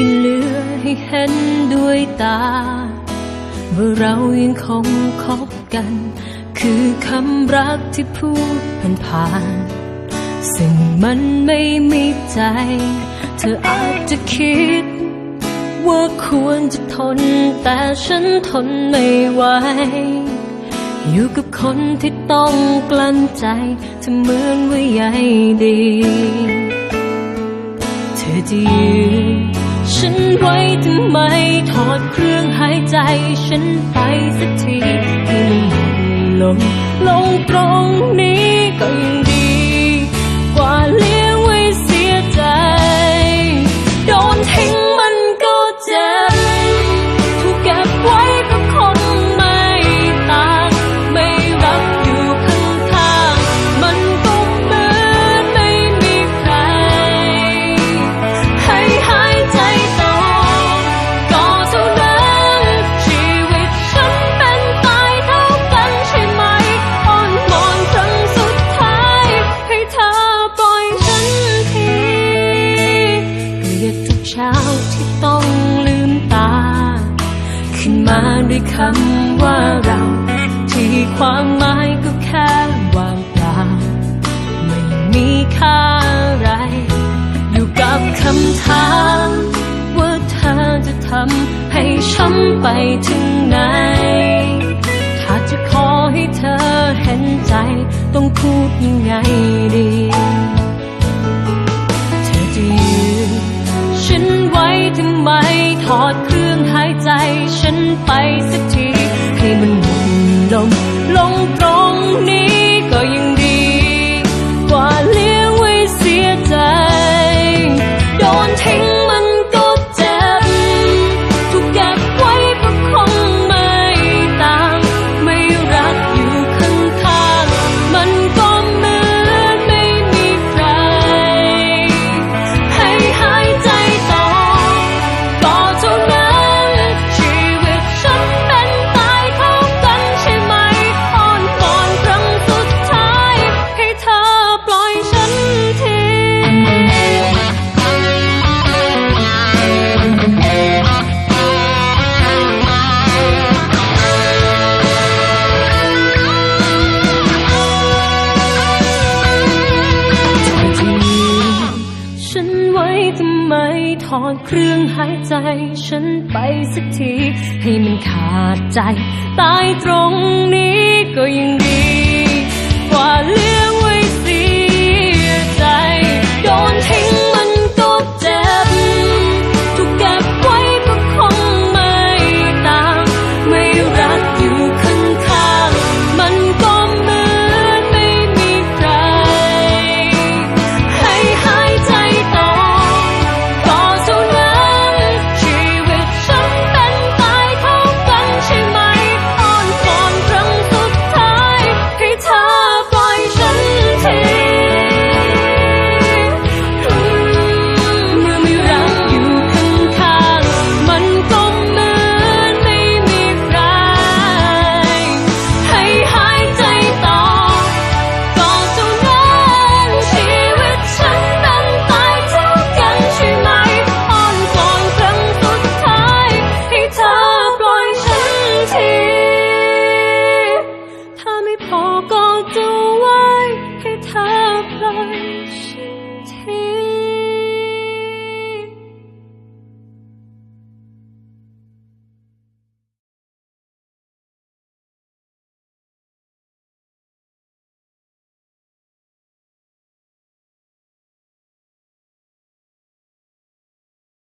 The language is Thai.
ที่เหลือให้เห็นด้วยตา ว่าเรายังคงคบกัน คือคำรักที่พูดผ่านๆซึ่งมันไม่มีใจ เธออาจจะคิด ว่าควรจะทน แต่ฉันทนไม่ไหวอยู่กับคนที่ต้องกลั้นใจเธอเหมือนว่าใยดี เธอจะยืน ฉันไว้ทำไมถอดเครื่องหายใจ ฉันไปสักทีให้มันหมดลงลงตรงนี้ก็ยังดี ด้วยคำว่าเรา ที่ความหมายก็แค่ว่างเปล่า ไม่มีค่าอะไร อยู่กับคำถามว่าเธอจะทำให้ช้ำไปถึงไหน ถ้าจะขอให้เธอเห็นใจ ต้องพูดยังไงดีเธอจะยืนฉันไว้ทำไมถอดเครื่อง ฉันไปสักทีให้มัน ไมถอดเครื่องหายใจ ฉันไปสักที ให้มันขาดใจ ตายตรงนี้ก็ยังดี